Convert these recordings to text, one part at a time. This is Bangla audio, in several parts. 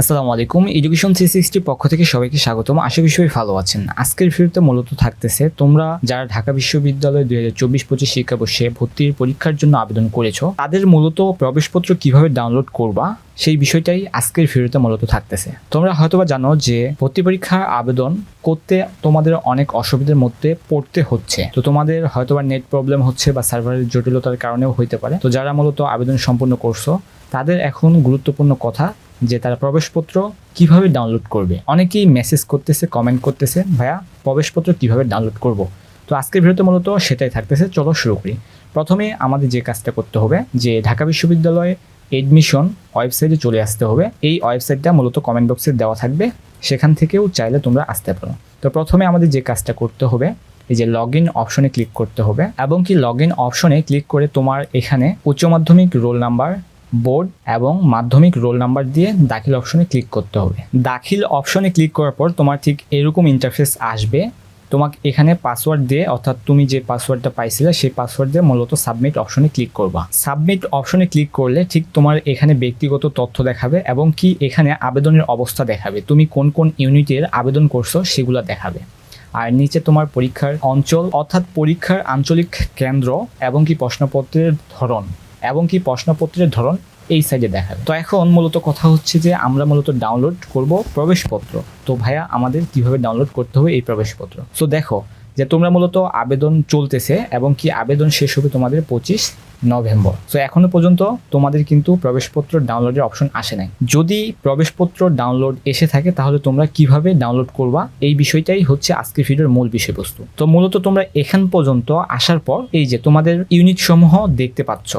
আসসালামু আলাইকুম। এডুকেশন থ্রি সিক্সটি পক্ষ থেকে সবাইকে স্বাগতম। আশা করি সবাই ভালো আছেন। আজকের ভিডিওতে মূলত থাকতেছে, তোমরা যারা ঢাকা বিশ্ববিদ্যালয়ে দুই হাজার চব্বিশ পঁচিশ শিক্ষাবর্ষে ভর্তির পরীক্ষার জন্য আবেদন করেছ, তাদের মূলত প্রবেশপত্র কীভাবে ডাউনলোড করবা, সেই বিষয়টাই আজকের ভিডিওতে মূলত থাকতেছে। তোমরা হয়তোবা জানো যে ভর্তি পরীক্ষার আবেদন করতে তোমাদের অনেক অসুবিধার মধ্যে পড়তে হচ্ছে। তো তোমাদের হয়তোবা নেট প্রবলেম হচ্ছে বা সার্ভারের জটিলতার কারণেও হইতে পারে। তো যারা মূলত আবেদন সম্পন্ন করছ, তাদের এখন গুরুত্বপূর্ণ কথা যে তারা প্রবেশপত্র কীভাবে ডাউনলোড করবে। অনেকেই মেসেজ করতেছে কমেন্ট করতেছে, ভাইয়া, প্রবেশপত্র কীভাবে ডাউনলোড করব? তো আজকের ভিডিওতে মূলত সেটাই থাকতেছে, চলো শুরু করি। প্রথমে আমাদের যে কাজটা করতে হবে, যে ঢাকা বিশ্ববিদ্যালয়ে এডমিশন ওয়েবসাইটে চলে আসতে হবে। এই ওয়েবসাইটটা মূলত কমেন্ট বক্সে দেওয়া থাকবে, সেখান থেকেও চাইলে তোমরা আসতে পারো। তো প্রথমে আমাদের যে কাজটা করতে হবে, এই যে লগ ইন অপশনে ক্লিক করতে হবে, এবং কি লগ ইন অপশনে ক্লিক করে তোমার এখানে উচ্চ মাধ্যমিক রোল নাম্বার বোর্ড এবং মাধ্যমিক রোল নাম্বার দিয়ে দাখিল অপশনে ক্লিক করতে হবে। দাখিল অপশনে ক্লিক করার পর তোমার ঠিক এরকম ইন্টারফেস আসবে। তোমাকে এখানে পাসওয়ার্ড দিয়ে, অর্থাৎ তুমি যে পাসওয়ার্ডটা পাইছিলে, সেই পাসওয়ার্ড দিয়ে মূলত সাবমিট অপশনে ক্লিক করবা। সাবমিট অপশনে ক্লিক করলে ঠিক তোমার এখানে ব্যক্তিগত তথ্য দেখাবে এবং কি এখানে আবেদনের অবস্থা দেখাবে। তুমি কোন কোন ইউনিটের আবেদন করছ সেগুলো দেখাবে। আর নিচে তোমার পরীক্ষার অঞ্চল, অর্থাৎ পরীক্ষার আঞ্চলিক কেন্দ্র এবং কি প্রশ্নপত্রের ধরন। এবং কি প্রশ্নপত্রের ধরন এই সাইডে দেখাবে। তো এখন মূলত কথা হচ্ছে যে আমরা মূলত ডাউনলোড করব প্রবেশপত্র। তো ভাইয়া, আমাদের কীভাবে ডাউনলোড করতে হবে এই প্রবেশপত্র? সো দেখো যে তোমরা মূলত আবেদন চলতেছে এবং কি আবেদন শেষ হবে তোমাদের পঁচিশ নভেম্বর। সো এখনও পর্যন্ত তোমাদের কিন্তু প্রবেশপত্র ডাউনলোডের অপশন আসে নাই। যদি প্রবেশপত্র ডাউনলোড এসে থাকে, তাহলে তোমরা কীভাবে ডাউনলোড করবা? এই বিষয়টাই হচ্ছে আজকের ভিডিওর মূল বিষয়বস্তু। তো মূলত তোমরা এখান পর্যন্ত আসার পর এই যে তোমাদের ইউনিট সমূহ দেখতে পাচ্ছ।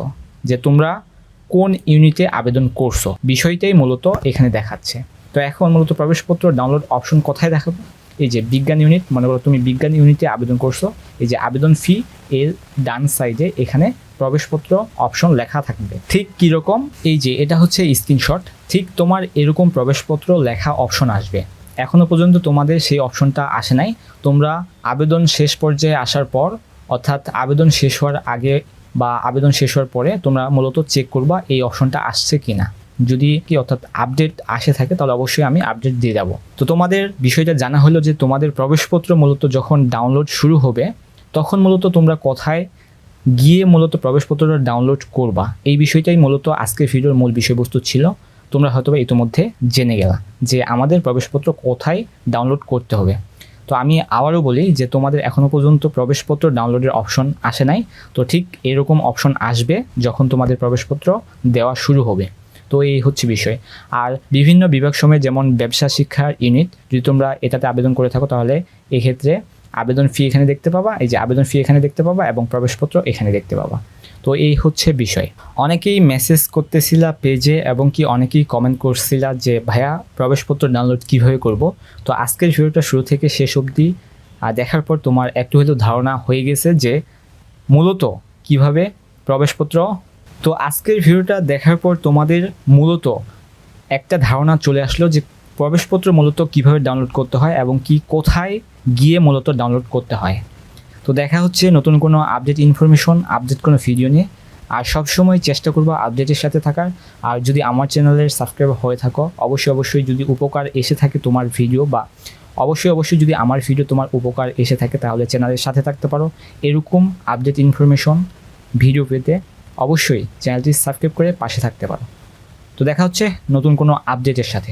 যে তোমরা কোন ইউনিটে আবেদন করছ? বিষয়টাই মূলত এখানে দেখাচ্ছে। তো এখন মূলত প্রবেশপত্র ডাউনলোড অপশন কোথায় দেখাবো? এই যে বিজ্ঞান ইউনিট মনে করো তুমি বিজ্ঞান ইউনিটে আবেদন করছ, এই যে আবেদন ফি এর ডান সাইডে এখানে প্রবেশপত্র অপশন লেখা থাকবে। ঠিক কীরকম? এই যে এটা হচ্ছে স্ক্রিনশট ঠিক তোমার এরকম প্রবেশপত্র লেখা অপশন আসবে। এখনও পর্যন্ত তোমাদের সেই অপশনটা আসে নাই। তোমরা আবেদন শেষ পর্যায়ে আসার পর, অর্থাৎ আবেদন শেষ হওয়ার আগে বা আবেদন শেষ হওয়ার পরে তোমরা মূলত চেক করবা এই অপশনটা আসছে কি না যদি কি অর্থাৎ আপডেট আসে থাকে, তাহলে অবশ্যই আমি আপডেট দিয়ে দেবো। তো তোমাদের বিষয়টা জানা হলো যে তোমাদের প্রবেশপত্র মূলত যখন ডাউনলোড শুরু হবে, তখন মূলত তোমরা কোথায় গিয়ে মূলত প্রবেশপত্রটা ডাউনলোড করবা। এই বিষয়টাই মূলত আজকের ভিডিওর মূল বিষয়বস্তু ছিল। তোমরা হয়তো বা ইতিমধ্যে জেনে গেলা যে আমাদের প্রবেশপত্র কোথায় ডাউনলোড করতে হবে। তো আমি আবারও বলি যে তোমাদের এখনও পর্যন্ত প্রবেশপত্র ডাউনলোডের অপশন আসে নাই। তো ঠিক এরকম অপশন আসবে যখন তোমাদের প্রবেশপত্র দেওয়া শুরু হবে। তো এই হচ্ছে বিষয়। আর বিভিন্ন বিভাগ সময় যেমন ব্যবসা শিক্ষার ইউনিট, যদি তোমরা এটাতে আবেদন করে থাকো তাহলে এক্ষেত্রে আবেদন ফি এখানে দেখতে পাবা, এই যে আবেদন ফি এখানে দেখতে পাবা এবং প্রবেশপত্র এখানে দেখতে পাবা। তো এই হচ্ছে বিষয়। অনেকেই মেসেজ করতেছিলা পেজে এবং কি অনেকেই কমেন্ট করছিলা যে, ভাইয়া, প্রবেশপত্র ডাউনলোড কীভাবে করব? তো আজকের ভিডিওটা শুরু থেকে শেষ অবধি দেখার পর তোমার একটু হলেও ধারণা হয়ে গেছে যে, মূলত কীভাবে প্রবেশপত্র? তো আজকের ভিডিওটা দেখার পর তোমাদের মূলত একটা ধারণা চলে আসলো যে প্রবেশপত্র মূলত কীভাবে ডাউনলোড করতে হয় এবং কি কোথায় গিয়ে মূলত ডাউনলোড করতে হয়। তো দেখা হচ্ছে নতুন কোনো আপডেট ইনফরমেশন আপডেট কোনো ভিডিও নিয়ে। আর সবসময় চেষ্টা করব আপডেটের সাথে থাকার। আর যদি আমার চ্যানেলের সাবস্ক্রাইবার হয়ে থাকো, অবশ্যই অবশ্যই যদি উপকার এসে থাকে তোমার ভিডিও বা অবশ্যই অবশ্যই যদি আমার ভিডিও তোমার উপকার এসে থাকে, তাহলে চ্যানেলের সাথে থাকতে পারো। এরকম আপডেট ইনফরমেশন ভিডিও পেতে অবশ্যই চ্যানেলটি সাবস্ক্রাইব করে পাশে থাকতে পারো। তো দেখা হচ্ছে নতুন কোনো আপডেটের সাথে।